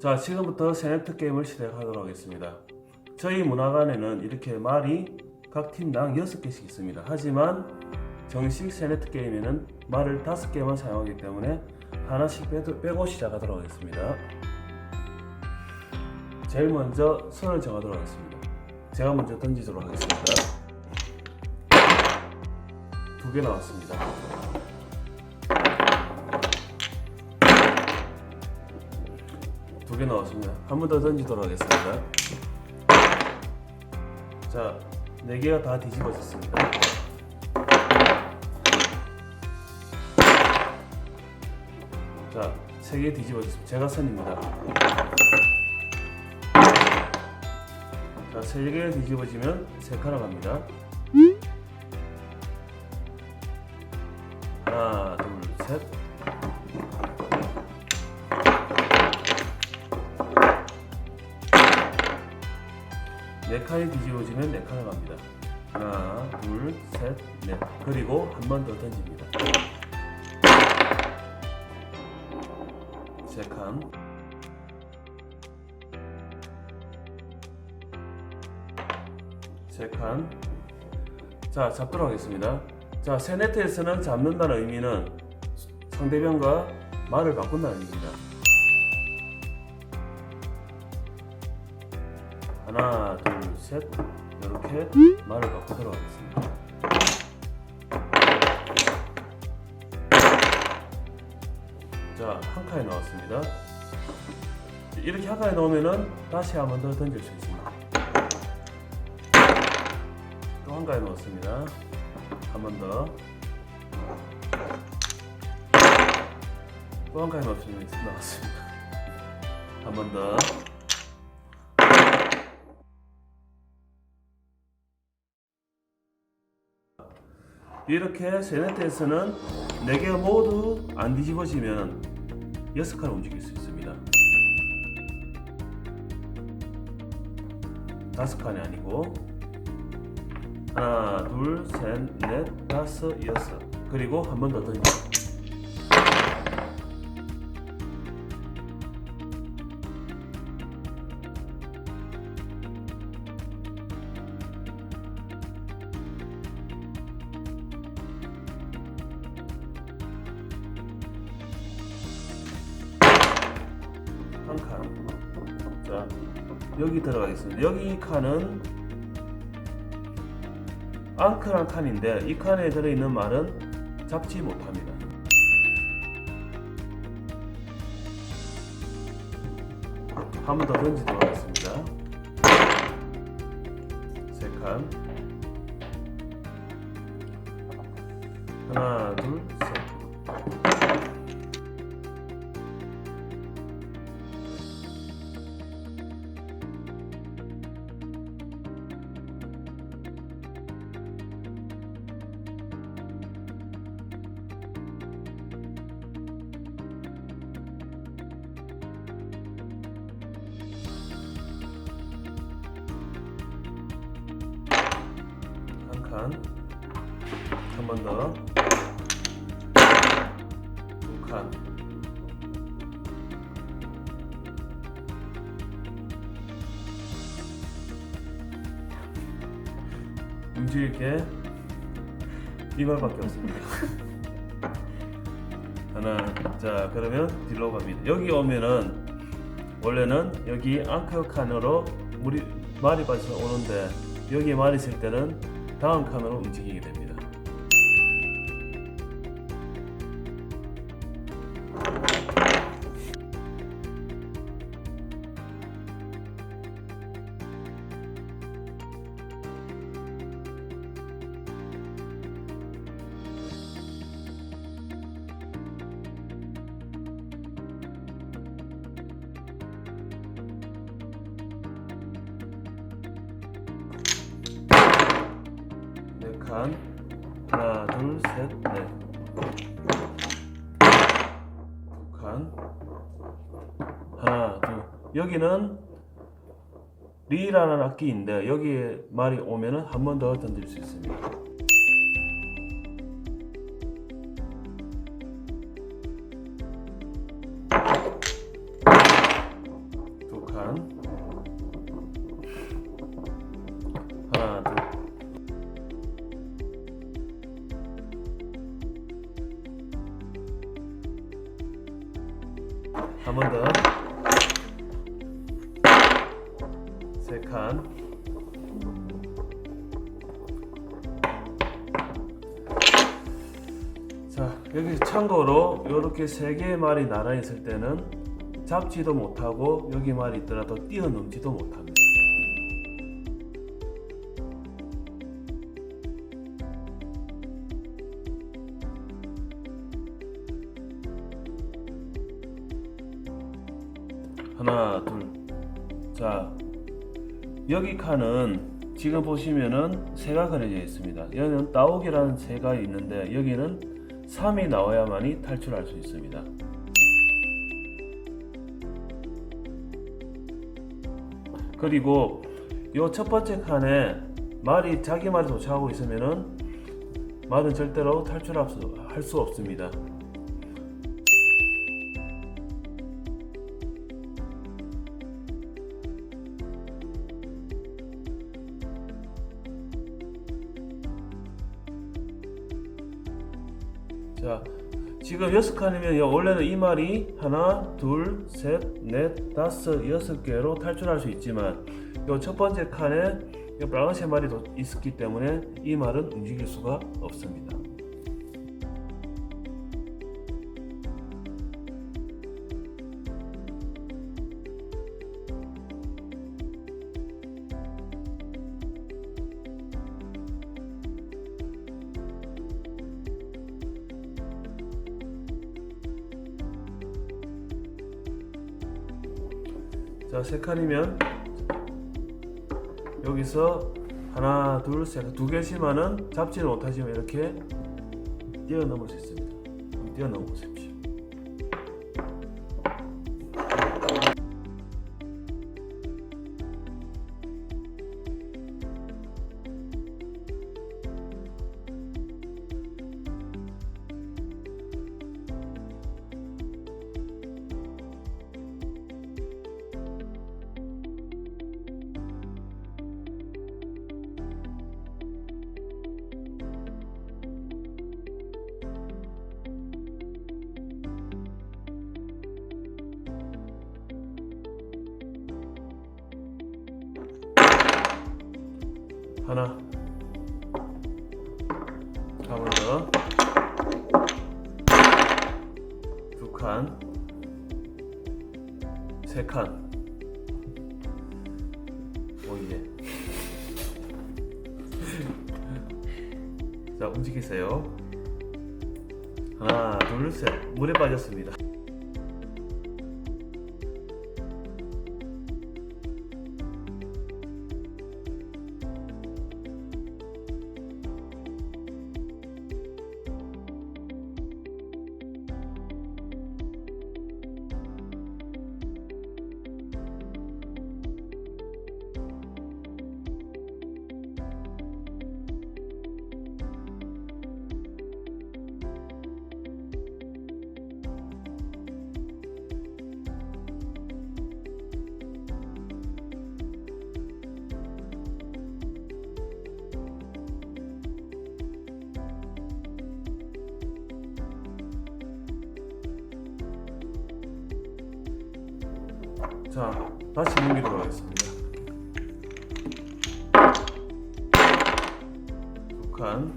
자, 지금부터 세네트 게임을 시작하도록 하겠습니다. 저희 문화관에는 이렇게 말이 각 팀당 6개씩 있습니다. 하지만 정식 세네트 게임에는 말을 5개만 사용하기 때문에 하나씩 빼고 시작하도록 하겠습니다. 제일 먼저 선을 정하도록 하겠습니다. 제가 먼저 던지도록 하겠습니다. 두 개 나왔습니다. 개 나왔습니다. 한 번 더 던지도록 하겠습니다. 자, 네 개가 다 뒤집어졌습니다. 자, 세 개 뒤집어졌습니다. 제가 선입니다. 자, 세 개 뒤집어지면 세 칸을 갑니다. 하나, 둘, 셋. 칸이 뒤집어지면 네 칸을 갑니다. 하나, 둘, 셋, 넷. 그리고 한 번 더 던집니다. 세 칸. 세 칸. 자, 잡도록 하겠습니다. 자, 세네트에서는 잡는다는 의미는 상대방과 말을 바꾼다는 의미입니다. 하나, 둘, 셋. 이렇게 말을 바꾸도록 하겠습니다. 자, 한 칸에 넣었습니다. 이렇게 한 칸에 넣으면은 다시 한 번 더 던질 수 있습니다. 또 한 칸에 넣었습니다. 한 번 더. 또 한 칸에 넣었습니다. 나왔습니다. 한 번 더. 이렇게 세네트에서는 4개가 모두 안 뒤집어지면 6칸을 움직일 수 있습니다. 다섯 칸이 아니고 하나, 둘, 셋, 넷, 다섯, 여섯 그리고 한 번 더 던져 여기 들어가겠습니다. 여기 이 칸은 앙크란 칸인데 이 칸에 들어있는 말은 잡지 못합니다. 한 번 더 던지도록 하겠습니다. 세 칸. 하나, 둘, 셋. 칸, 한 번 더, 두 칸, 움직일 게이 말밖에 없습니다. 하나, 자 그러면 뒤로 갑니다. 여기 오면은 원래는 여기 앙커 칸으로 물이 말이 빠져 오는데 여기에 말이 있을 때는 다음 칸으로 움직이게 됩니다. 네 칸. 하나, 둘, 셋, 넷. 두 칸. 하나, 둘. 여기는 리라는 악기인데 여기에 말이 오면은 한 번 더 던질 수 있습니다. 한 번 더. 세 칸. 자, 여기 참고로 이렇게 세 개의 말이 나란히 있을 때는 잡지도 못하고 여기 말이 있더라도 뛰어넘지도 못합니다. 하나, 둘. 자, 여기 칸은 지금 보시면은 새가 그려져 있습니다. 여기는 따오기라는 새가 있는데 여기는 3이 나와야만이 탈출할 수 있습니다. 그리고 요 첫 번째 칸에 말이 자기 말이 도착하고 있으면은 말은 절대로 탈출할 수, 할 수 없습니다. 자, 지금 여섯 칸이면 요 원래는 이 말이 하나, 둘, 셋, 넷, 다섯, 여섯 개로 탈출할 수 있지만 요첫 번째 칸에 요 빨간색 말이 도- 있었기 때문에 이 말은 움직일 수가 없습니다. 자, 세 칸이면 여기서 하나, 둘, 셋, 두 개씩만은 잡지를 못하시면 이렇게 뛰어넘을 수 있습니다. 뛰어넘어 보십시오. 하나, 한번 더, 두 칸, 세 칸. 오예. 자 움직이세요. 하나, 둘, 셋. 물에 빠졌습니다. 자, 다시 넘기도록 하겠습니다. 두 칸.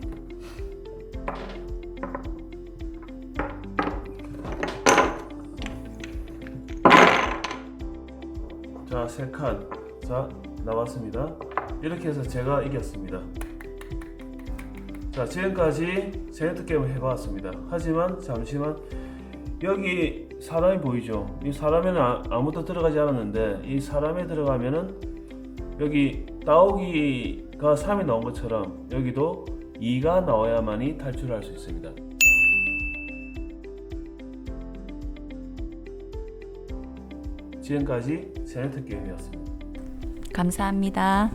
자, 세 칸. 자, 나왔습니다. 이렇게 해서 제가 이겼습니다. 자, 지금까지 세네트 게임을 해봤습니다. 하지만 잠시만 여기 사람이 보이죠? 이 사람에는 아- 아무도 들어가지 않았는데 이 사람에 들어가면은 여기 따오기가 3이 나온 것처럼 여기도 2가 나와야만이 탈출할 수 있습니다. 지금까지 세네트 게임이었습니다. 감사합니다.